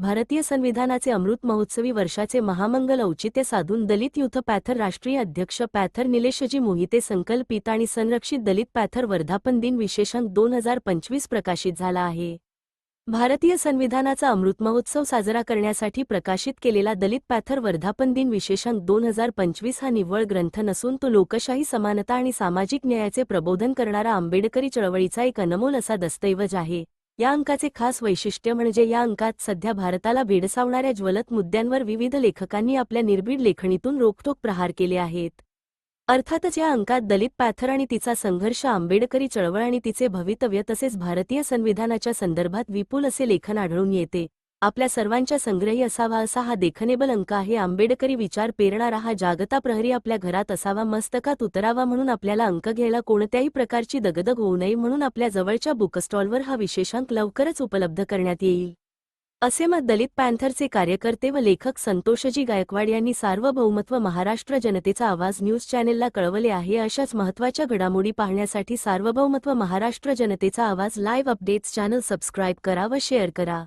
भारतीय संविधानाचे अमृत महोत्सवी वर्षाचे महामंगल औचित्य साधून दलित युथ पॅथर राष्ट्रीय अध्यक्ष पॅथर निलेशजी मोहिते संकल्पित आणि संरक्षित दलित पॅथर वर्धापन दिन विशेषांक दोन हजार पंचवीस प्रकाशित झाला आहे. भारतीय संविधानाचा अमृत महोत्सव साजरा करण्यासाठी प्रकाशित केलेला दलित पॅथर वर्धापन दिन विशेषांक दोन हजार पंचवीस हा निव्वळ ग्रंथ नसून तो लोकशाही समानता आणि सामाजिक न्यायाचे प्रबोधन करणारा आंबेडकरी चळवळीचा एक अनमोल असा दस्तऐवज आहे. या अंकाचे खास वैशिष्ट्य म्हणजे या अंकात सध्या भारताला भेडसावणाऱ्या ज्वलत मुद्द्यांवर विविध लेखकांनी आपल्या निर्भीड लेखणीतून रोखठोक प्रहार केले आहेत. अर्थातच या अंकात दलित पॅथर आणि तिचा संघर्ष आंबेडकरी चळवळ आणि तिचे भवितव्य तसेच भारतीय संविधानाच्या संदर्भात विपुल असे लेखन आढळून येते. आपल्या सर्वांच्या संग्रही असावा असा हा देखनेबल अंक आहे. आंबेडकरी विचार पेरणारा हा जागता प्रहरी आपल्या घरात असावा मस्तकात उतरावा म्हणून आपल्याला अंक घ्यायला कोणत्याही प्रकारची दगदग होऊ नये म्हणून आपल्या जवळच्या बुकस्टॉलवर हा विशेषांक लवकरच उपलब्ध करण्यात येईल. असे मत दलित पॅन्थरचे कार्यकर्ते व लेखक संतोषजी गायकवाड यांनी सार्वभौमत्व महाराष्ट्र जनतेचा आवाज न्यूज चॅनेलला कळवले आहे. अशाच महत्त्वाच्या घडामोडी पाहण्यासाठी सार्वभौमत्व महाराष्ट्र जनतेचा आवाज लाईव्ह अपडेट्स चॅनल सबस्क्राईब करा व शेअर करा.